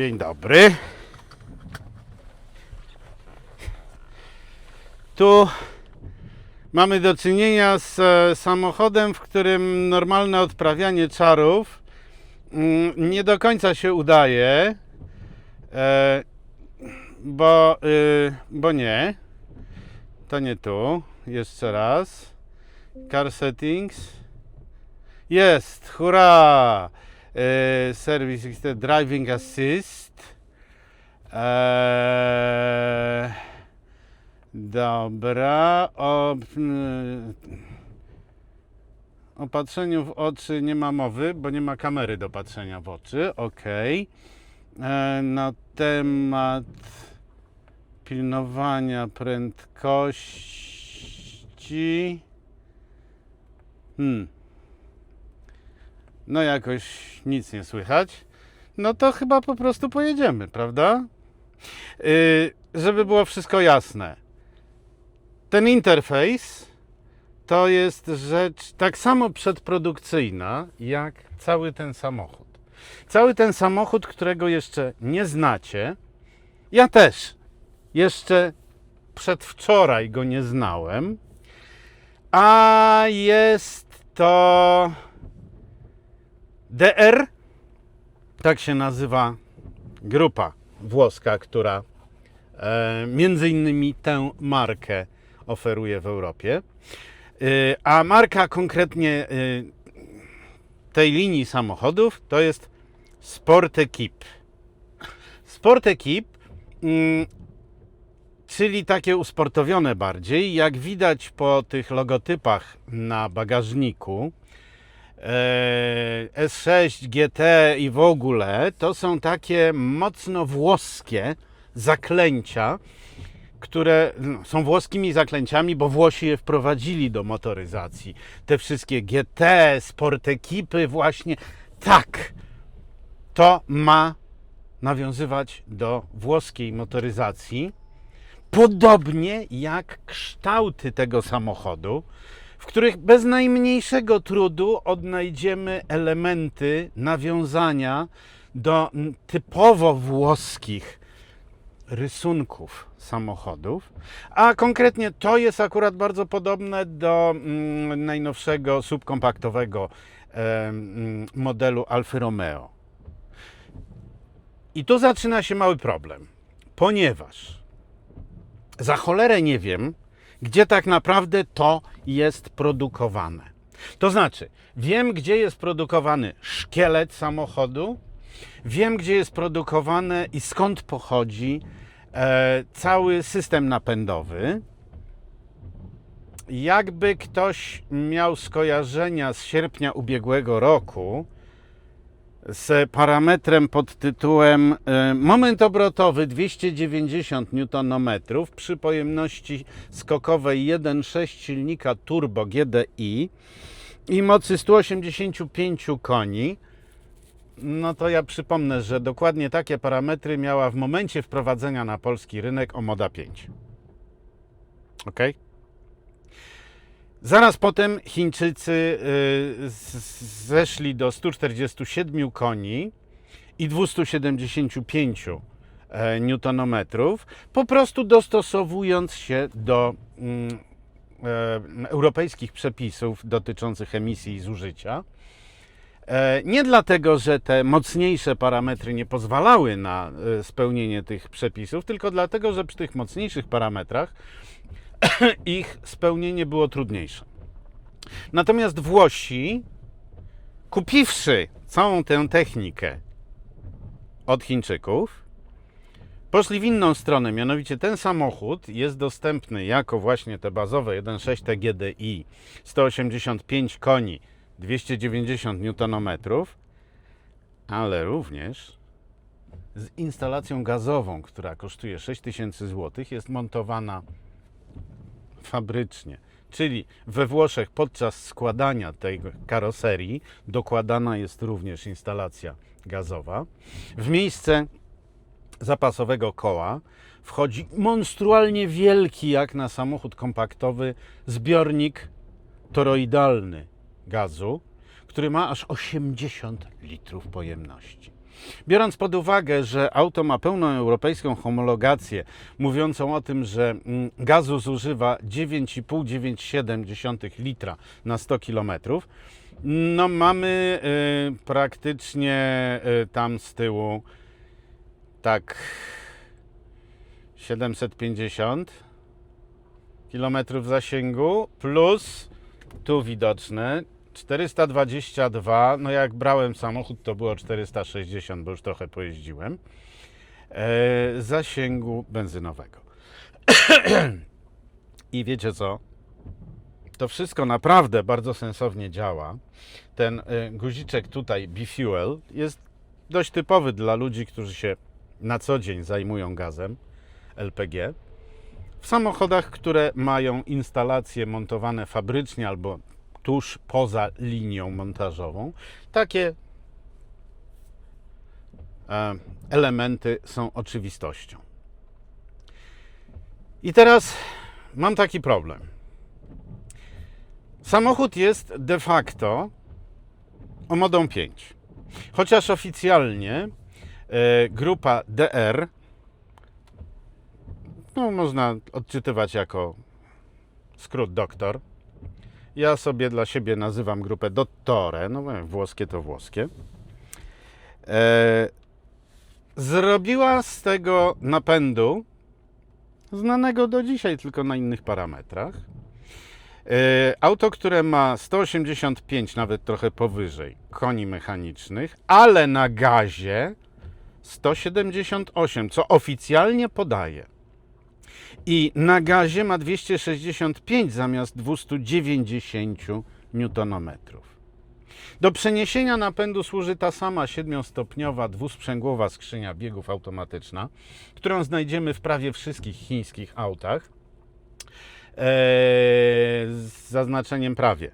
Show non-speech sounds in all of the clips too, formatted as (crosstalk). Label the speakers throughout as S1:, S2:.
S1: Dzień dobry. Tu mamy do czynienia z e, samochodem, w którym normalne odprawianie czarów mm, nie do końca się udaje, e, bo, y, bo nie. To nie tu. Jeszcze raz. Car settings. Jest, hurra! E, extended driving assist. Eee, dobra. O, mm, o patrzeniu w oczy nie ma mowy, bo nie ma kamery do patrzenia w oczy. Ok. E, na temat pilnowania prędkości. Hmm. No jakoś nic nie słychać. No to chyba po prostu pojedziemy, prawda? Yy, żeby było wszystko jasne. Ten interfejs to jest rzecz tak samo przedprodukcyjna jak cały ten samochód. Cały ten samochód, którego jeszcze nie znacie. Ja też jeszcze przedwczoraj go nie znałem. A jest to DR, tak się nazywa grupa włoska, która e, między innymi tę markę oferuje w Europie. E, a marka konkretnie e, tej linii samochodów to jest Sport Equip. Sport Equip, mm, czyli takie usportowione bardziej, jak widać po tych logotypach na bagażniku. E, S6, GT i w ogóle to są takie mocno włoskie zaklęcia, które no, są włoskimi zaklęciami, bo Włosi je wprowadzili do motoryzacji. Te wszystkie GT, sport ekipy, właśnie tak. To ma nawiązywać do włoskiej motoryzacji. Podobnie jak kształty tego samochodu, w których bez najmniejszego trudu odnajdziemy elementy nawiązania do typowo włoskich rysunków samochodów, a konkretnie to jest akurat bardzo podobne do mm, najnowszego subkompaktowego mm, modelu Alfa Romeo. I tu zaczyna się mały problem, ponieważ za cholerę nie wiem, gdzie tak naprawdę to jest produkowane. To znaczy, wiem, gdzie jest produkowany szkielet samochodu, wiem, gdzie jest produkowane i skąd pochodzi e, cały system napędowy. Jakby ktoś miał skojarzenia z sierpnia ubiegłego roku, z parametrem pod tytułem e, moment obrotowy 290 Nm przy pojemności skokowej 1.6 silnika turbo GDI i mocy 185 koni. No to ja przypomnę, że dokładnie takie parametry miała w momencie wprowadzenia na polski rynek Omoda 5. Ok? Zaraz potem Chińczycy y, zeszli do 147 koni i 275 e, newtonometrów, po prostu dostosowując się do mm, e, europejskich przepisów dotyczących emisji i zużycia. E, Nie dlatego, że te mocniejsze parametry nie pozwalały na spełnienie tych przepisów, tylko dlatego, że przy tych mocniejszych parametrach (coughs) ich spełnienie było trudniejsze. Natomiast Włosi, kupiwszy całą tę technikę od Chińczyków, poszli w inną stronę. Mianowicie ten samochód jest dostępny jako właśnie te bazowe 1.6 TGDI, 185 koni, 290 Nm, ale również z instalacją gazową, która kosztuje 6000 zł, jest montowana fabrycznie. Czyli we Włoszech podczas składania tej karoserii dokładana jest również instalacja gazowa. W miejsce zapasowego koła wchodzi monstrualnie wielki, jak na samochód kompaktowy, zbiornik toroidalny gazu, który ma aż 80 litrów pojemności. Biorąc pod uwagę, że auto ma pełną europejską homologację, mówiącą o tym, że mm, gazu zużywa 9,5-9,7 litra na 100 km, no mamy y, praktycznie y, tam z tyłu tak 750 km zasięgu plus tu widoczne 422, no jak brałem samochód to było 460, bo już trochę pojeździłem, e, zasięgu benzynowego. (clears throat) I wiecie co? To wszystko naprawdę bardzo sensownie działa. Ten e, guziczek tutaj, B-Fuel, jest dość typowy dla ludzi, którzy się na co dzień zajmują gazem LPG. W samochodach, które mają instalacje montowane fabrycznie albo tuż poza linią montażową, takie e, elementy są oczywistością. I teraz mam taki problem. Samochód jest de facto Omodą 5. Chociaż oficjalnie e, grupa DR no, można odczytywać jako skrót doktor. Ja sobie dla siebie nazywam grupę Dottore, no włoskie to włoskie. E, zrobiła z tego napędu, znanego do dzisiaj tylko na innych parametrach, e, auto, które ma 185, nawet trochę powyżej, koni mechanicznych, ale na gazie 178, co oficjalnie podaje. I na gazie ma 265 zamiast 290 Nm. Do przeniesienia napędu służy ta sama 7-stopniowa dwusprzęgłowa skrzynia biegów automatyczna, którą znajdziemy w prawie wszystkich chińskich autach. Eee, z zaznaczeniem prawie.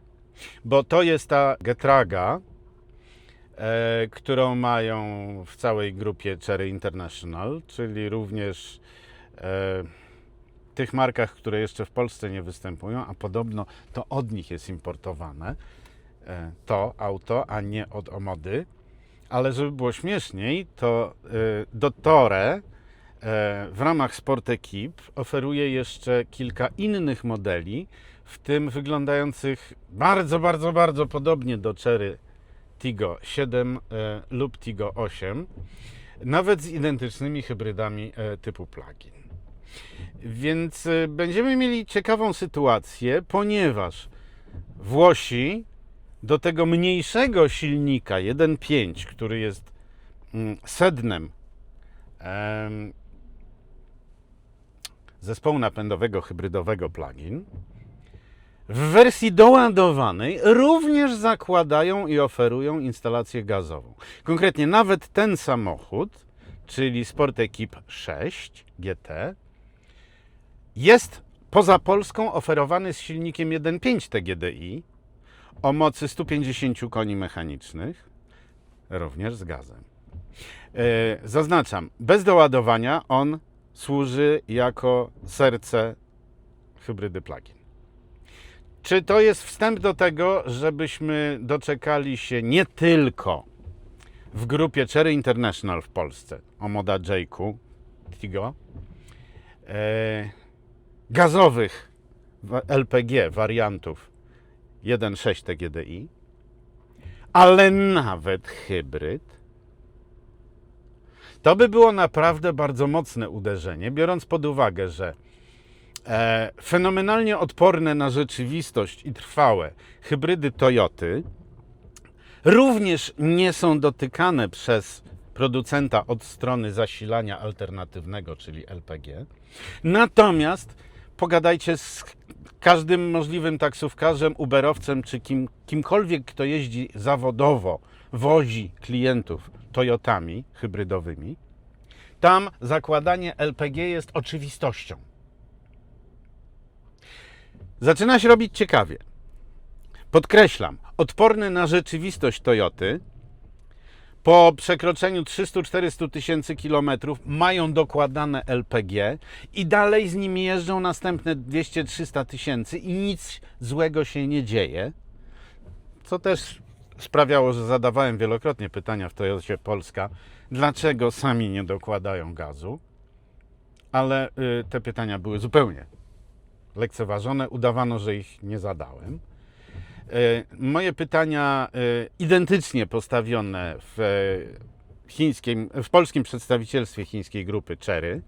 S1: Bo to jest ta Getraga, e, którą mają w całej grupie Cherry International, czyli również e, tych markach, które jeszcze w Polsce nie występują, a podobno to od nich jest importowane e, to auto, a nie od Omody. Ale żeby było śmieszniej, to e, Dottore e, w ramach Sport Equip oferuje jeszcze kilka innych modeli, w tym wyglądających bardzo, bardzo, bardzo podobnie do Cherry Tigo 7 e, lub Tigo 8, nawet z identycznymi hybrydami typu plug-in. Więc y, będziemy mieli ciekawą sytuację, ponieważ Włosi do tego mniejszego silnika 1.5, który jest mm, sednem em, zespołu napędowego hybrydowego plug-in, w wersji doładowanej również zakładają i oferują instalację gazową. Konkretnie nawet ten samochód, czyli Sport Equip 6 GT, jest poza Polską oferowany z silnikiem 1.5 TGDI o mocy 150 koni mechanicznych, również z gazem. E, Zaznaczam, bez doładowania on służy jako serce hybrydy plug-in. Czy to jest wstęp do tego, żebyśmy doczekali się nie tylko w grupie Cherry International w Polsce, o moda J-ku, Tigo, e, gazowych LPG wariantów 1.6 TGDI, ale nawet hybryd, to by było naprawdę bardzo mocne uderzenie, biorąc pod uwagę, że e, fenomenalnie odporne na rzeczywistość i trwałe hybrydy Toyoty również nie są dotykane przez producenta od strony zasilania alternatywnego, czyli LPG. Natomiast pogadajcie z każdym możliwym taksówkarzem, uberowcem czy kim, kimkolwiek, kto jeździ zawodowo, wozi klientów Toyotami hybrydowymi. Tam zakładanie LPG jest oczywistością. Zaczyna się robić ciekawie. Podkreślam, odporny na rzeczywistość Toyoty po przekroczeniu 300-400 tysięcy kilometrów mają dokładane LPG i dalej z nimi jeżdżą następne 200-300 tysięcy i nic złego się nie dzieje. Co też sprawiało, że zadawałem wielokrotnie pytania w Toyocie Polska, dlaczego sami nie dokładają gazu, ale y, te pytania były zupełnie lekceważone, udawano, że ich nie zadałem. Y, Moje pytania y, identycznie postawione w, e, chińskim, w polskim przedstawicielstwie chińskiej grupy Cherry,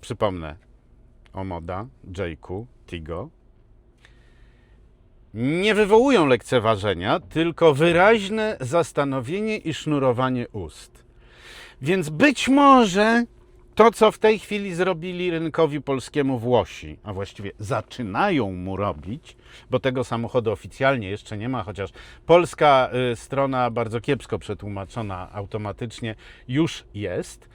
S1: przypomnę, Omoda, Jayku, Tigo, nie wywołują lekceważenia, tylko wyraźne zastanowienie i sznurowanie ust. Więc być może to, co w tej chwili zrobili rynkowi polskiemu Włosi, a właściwie zaczynają mu robić, bo tego samochodu oficjalnie jeszcze nie ma, chociaż polska y, strona bardzo kiepsko przetłumaczona automatycznie już jest.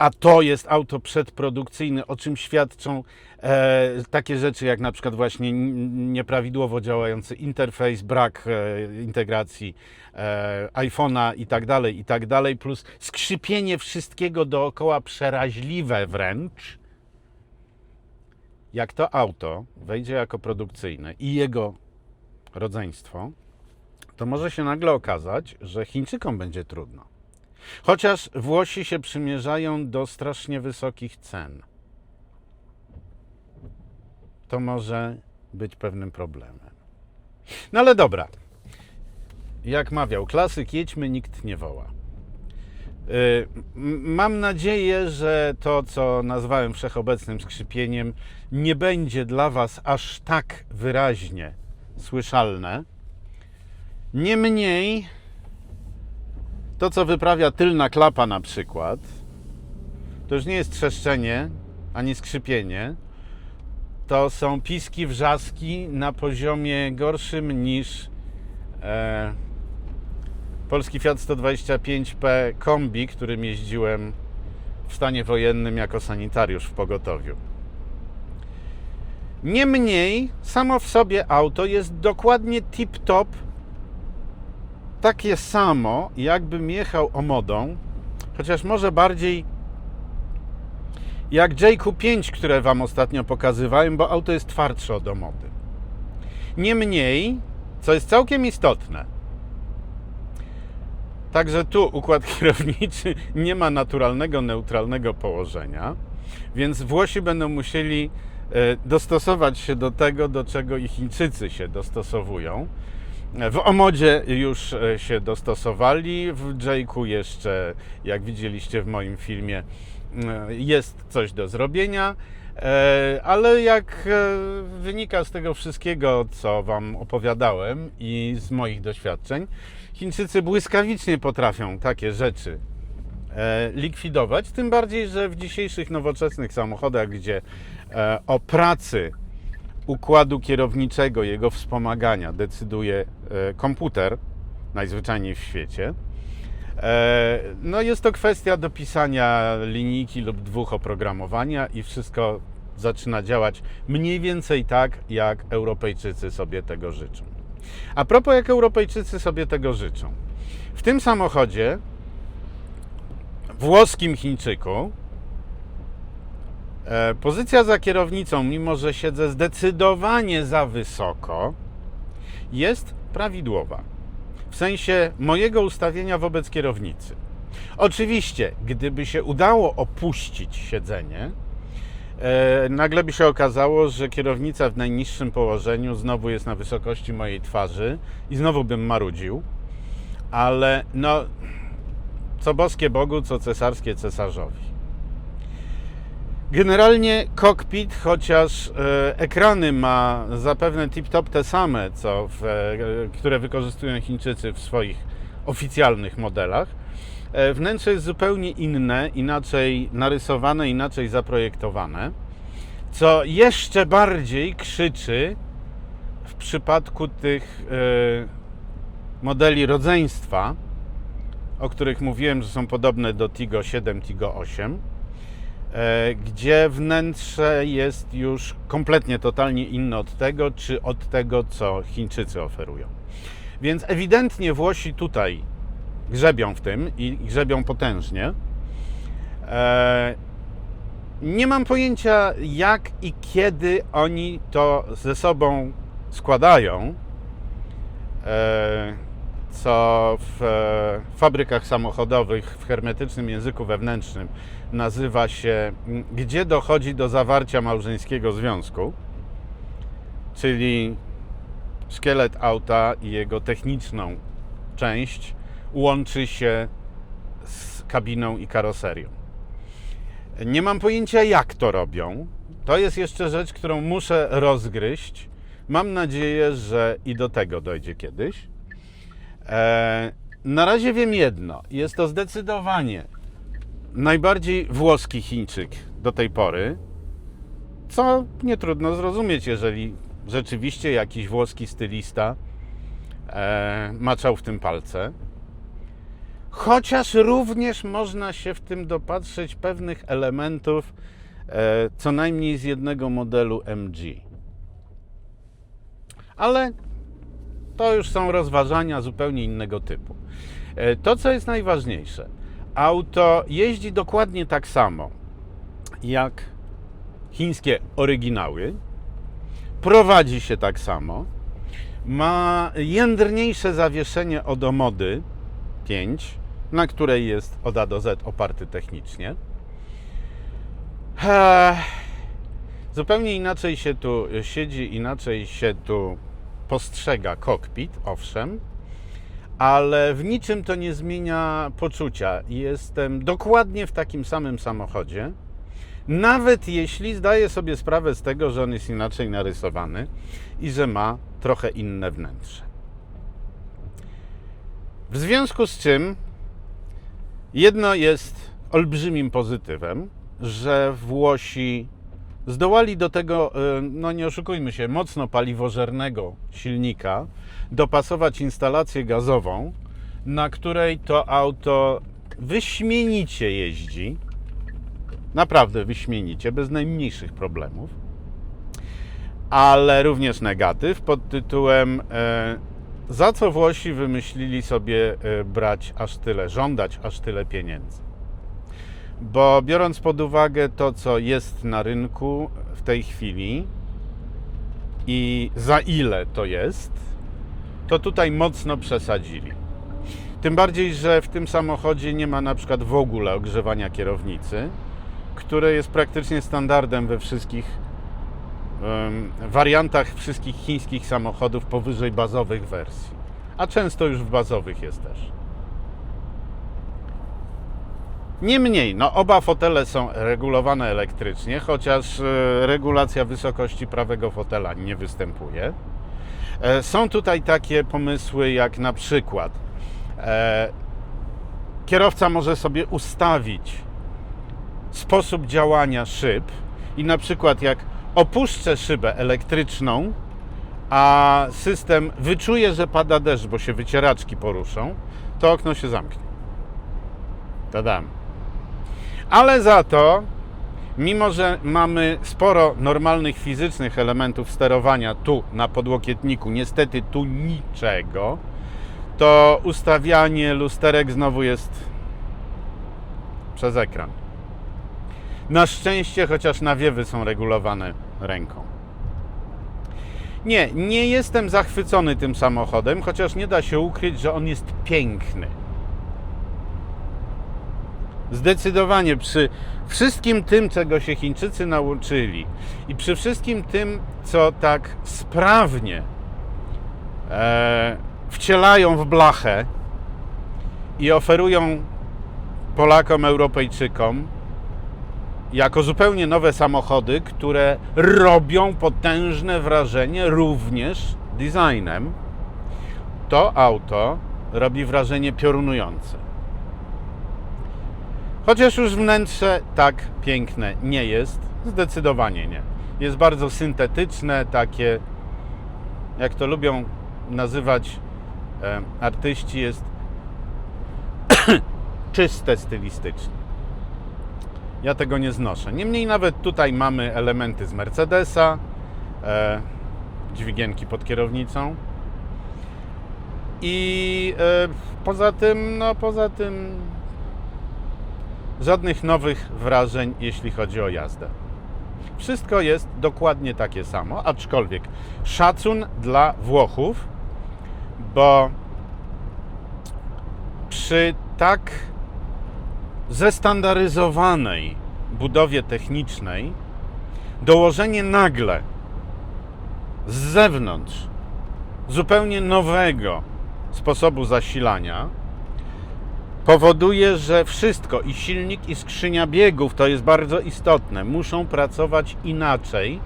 S1: A to jest auto przedprodukcyjne, o czym świadczą e, takie rzeczy jak na przykład właśnie nieprawidłowo działający interfejs, brak e, integracji e, iPhone'a i tak dalej, i tak dalej, plus skrzypienie wszystkiego dookoła przeraźliwe wręcz. Jak to auto wejdzie jako produkcyjne i jego rodzeństwo, to może się nagle okazać, że Chińczykom będzie trudno. Chociaż Włosi się przymierzają do strasznie wysokich cen. To może być pewnym problemem. No ale dobra. Jak mawiał klasyk, jedźmy, nikt nie woła. Y, Mam nadzieję, że to, co nazwałem wszechobecnym skrzypieniem, nie będzie dla Was aż tak wyraźnie słyszalne. Niemniej, to, co wyprawia tylna klapa na przykład, to już nie jest trzeszczenie ani skrzypienie. To są piski, wrzaski na poziomie gorszym niż e, polski Fiat 125P kombi, którym jeździłem w stanie wojennym jako sanitariusz w pogotowiu. Niemniej, samo w sobie auto jest dokładnie tip-top takie samo, jakbym jechał omodą, chociaż może bardziej jak JQ5, które Wam ostatnio pokazywałem, bo auto jest twardsze od omody. Niemniej, co jest całkiem istotne, także tu układ (laughs) kierowniczy nie ma naturalnego, neutralnego położenia, więc Włosi będą musieli e, dostosować się do tego, do czego i Chińczycy się dostosowują. W Omodzie już e, się dostosowali, w Jake'u jeszcze, jak widzieliście w moim filmie, jest coś do zrobienia, E, ale jak e, wynika z tego wszystkiego, co Wam opowiadałem i z moich doświadczeń, Chińczycy błyskawicznie potrafią takie rzeczy likwidować, tym bardziej, że w dzisiejszych nowoczesnych samochodach, gdzie o pracy układu kierowniczego, jego wspomagania decyduje e, komputer, najzwyczajniej w świecie. E, No jest to kwestia dopisania linijki lub dwóch oprogramowania i wszystko zaczyna działać mniej więcej tak, jak Europejczycy sobie tego życzą. A propos, jak Europejczycy sobie tego życzą. W tym samochodzie, włoskim Chińczyku, Pozycja za kierownicą, mimo że siedzę zdecydowanie za wysoko, jest prawidłowa. W sensie mojego ustawienia wobec kierownicy. Oczywiście, gdyby się udało opuścić siedzenie, e, nagle by się okazało, że kierownica w najniższym położeniu znowu jest na wysokości mojej twarzy i znowu bym marudził, ale no, co boskie Bogu, co cesarskie cesarzowi. Generalnie kokpit, chociaż e, ekrany ma zapewne tip-top te same, co w, e, które wykorzystują Chińczycy w swoich oficjalnych modelach, e, wnętrze jest zupełnie inne, inaczej narysowane, inaczej zaprojektowane, co jeszcze bardziej krzyczy w przypadku tych modeli rodzeństwa, o których mówiłem, że są podobne do Tigo 7, Tigo 8 e, gdzie wnętrze jest już kompletnie, totalnie inne od tego, czy od tego, co Chińczycy oferują. Więc ewidentnie Włosi tutaj grzebią w tym i grzebią potężnie. E, Nie mam pojęcia, jak i kiedy oni to ze sobą składają, e, co w e, fabrykach samochodowych w hermetycznym języku wewnętrznym nazywa się, gdzie dochodzi do zawarcia małżeńskiego związku, czyli szkielet auta i jego techniczną część łączy się z kabiną i karoserią. Nie mam pojęcia, jak to robią. To jest jeszcze rzecz, którą muszę rozgryźć. Mam nadzieję, że i do tego dojdzie kiedyś. E, na razie wiem jedno. Jest to zdecydowanie najbardziej włoski Chińczyk do tej pory, co nie trudno zrozumieć, jeżeli rzeczywiście jakiś włoski stylista e, maczał w tym palce. Chociaż również można się w tym dopatrzeć pewnych elementów, e, co najmniej z jednego modelu MG. Ale to już są rozważania zupełnie innego typu. E, To, co jest najważniejsze, auto jeździ dokładnie tak samo jak chińskie oryginały, prowadzi się tak samo, ma jędrniejsze zawieszenie od Omody 5, na której jest od A do Z oparty technicznie. Zupełnie inaczej się tu siedzi, inaczej się tu postrzega kokpit, owszem, ale w niczym to nie zmienia poczucia. Jestem dokładnie w takim samym samochodzie, nawet jeśli zdaję sobie sprawę z tego, że on jest inaczej narysowany i że ma trochę inne wnętrze. W związku z czym jedno jest olbrzymim pozytywem, że Włosi zdołali do tego, e, no nie oszukujmy się, mocno paliwożernego silnika dopasować instalację gazową, na której to auto wyśmienicie jeździ. Naprawdę wyśmienicie, bez najmniejszych problemów. Ale również negatyw pod tytułem e, za co Włosi wymyślili sobie e, brać aż tyle, żądać aż tyle pieniędzy. Bo biorąc pod uwagę to, co jest na rynku w tej chwili i za ile to jest, to tutaj mocno przesadzili. Tym bardziej, że w tym samochodzie nie ma na przykład w ogóle ogrzewania kierownicy, które jest praktycznie standardem we wszystkich em, wariantach wszystkich chińskich samochodów powyżej bazowych wersji. A często już w bazowych jest też. Niemniej, no oba fotele są regulowane elektrycznie, chociaż e, regulacja wysokości prawego fotela nie występuje. E, Są tutaj takie pomysły jak na przykład e, kierowca może sobie ustawić sposób działania szyb i na przykład jak opuszczę szybę elektryczną, a system wyczuje, że pada deszcz, bo się wycieraczki poruszą, to okno się zamknie. Tadam. Ale za to, mimo że mamy sporo normalnych fizycznych elementów sterowania tu na podłokietniku, niestety tu niczego, to ustawianie lusterek znowu jest przez ekran. Na szczęście chociaż nawiewy są regulowane ręką. Nie, nie jestem zachwycony tym samochodem, chociaż nie da się ukryć, że on jest piękny. Zdecydowanie przy wszystkim tym, czego się Chińczycy nauczyli i przy wszystkim tym, co tak sprawnie e, wcielają w blachę i oferują Polakom, Europejczykom jako zupełnie nowe samochody, które robią potężne wrażenie również designem, to auto robi wrażenie piorunujące. Chociaż już wnętrze tak piękne nie jest, zdecydowanie nie. Jest bardzo syntetyczne, takie, jak to lubią nazywać e, artyści, jest (coughs) czyste stylistycznie. Ja tego nie znoszę. Niemniej nawet tutaj mamy elementy z Mercedesa, e, dźwigienki pod kierownicą. I e, poza tym, no poza tym żadnych nowych wrażeń, jeśli chodzi o jazdę. Wszystko jest dokładnie takie samo, aczkolwiek szacun dla Włochów, bo przy tak zestandaryzowanej budowie technicznej dołożenie nagle z zewnątrz zupełnie nowego sposobu zasilania powoduje, że wszystko i silnik i skrzynia biegów to jest bardzo istotne, muszą pracować inaczej,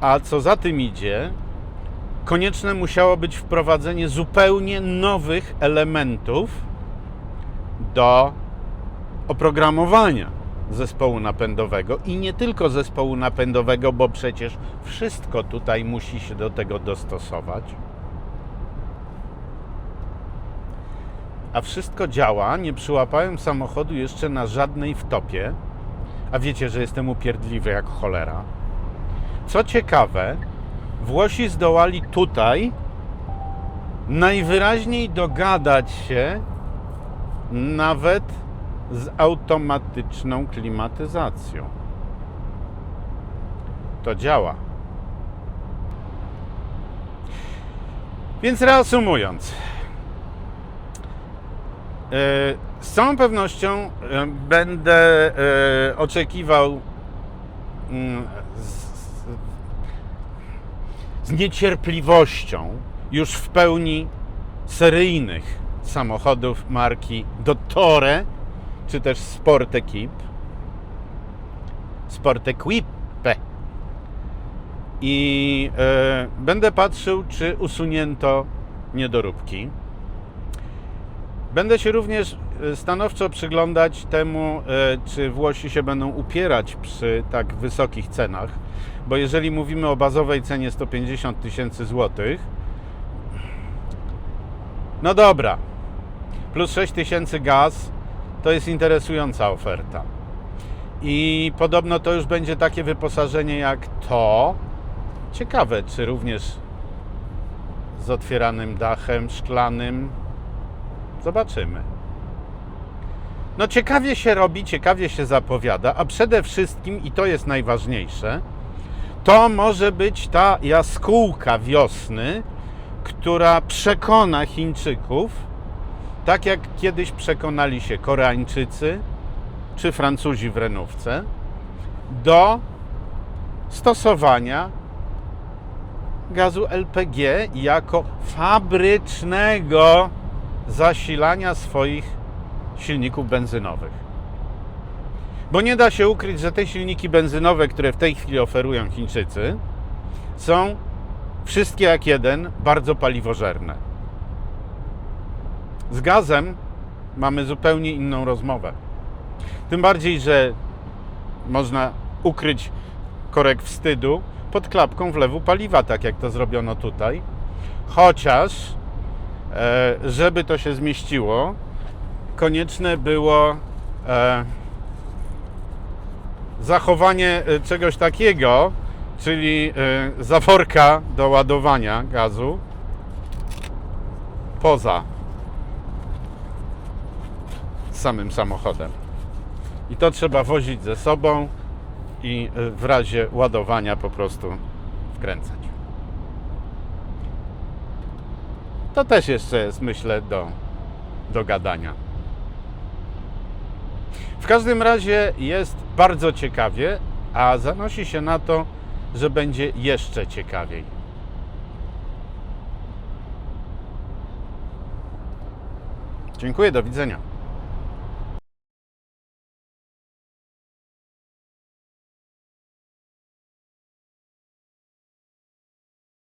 S1: a co za tym idzie, konieczne musiało być wprowadzenie zupełnie nowych elementów do oprogramowania zespołu napędowego. I nie tylko zespołu napędowego, bo przecież wszystko tutaj musi się do tego dostosować. A wszystko działa, nie przyłapałem samochodu jeszcze na żadnej wtopie. A wiecie, że jestem upierdliwy jak cholera. Co ciekawe, Włosi zdołali tutaj najwyraźniej dogadać się nawet z automatyczną klimatyzacją. To działa. Więc reasumując, z całą pewnością e, będę e, oczekiwał mm, z, niecierpliwością już w pełni seryjnych samochodów marki Dottore czy też Sport Equip. Sport Equipe. I e, będę patrzył, czy usunięto niedoróbki. Będę się również e, stanowczo przyglądać temu, e, czy Włosi się będą upierać przy tak wysokich cenach, bo jeżeli mówimy o bazowej cenie 150 tysięcy złotych, no dobra, plus 6 tysięcy gaz, to jest interesująca oferta. I podobno to już będzie takie wyposażenie jak to. Ciekawe, czy również z otwieranym dachem szklanym. Zobaczymy. No ciekawie się robi, ciekawie się zapowiada, a przede wszystkim, i to jest najważniejsze, to może być ta jaskółka wiosny, która przekona Chińczyków, tak jak kiedyś przekonali się Koreańczycy czy Francuzi w Renówce, do stosowania gazu LPG jako fabrycznego zasilania swoich silników benzynowych. Bo nie da się ukryć, że te silniki benzynowe, które w tej chwili oferują Chińczycy, są wszystkie jak jeden bardzo paliwożerne. Z gazem mamy zupełnie inną rozmowę. Tym bardziej, że można ukryć korek wstydu pod klapką wlewu paliwa, tak jak to zrobiono tutaj. Chociaż, żeby to się zmieściło, konieczne było e, zachowanie e, czegoś takiego, czyli e, zaworka do ładowania gazu poza samym samochodem. I to trzeba wozić ze sobą i e, w razie ładowania po prostu wkręcać. To też jeszcze jest, myślę, do, do gadania. W każdym razie jest bardzo ciekawie, a zanosi się na to, że będzie jeszcze ciekawiej. Dziękuję, do widzenia.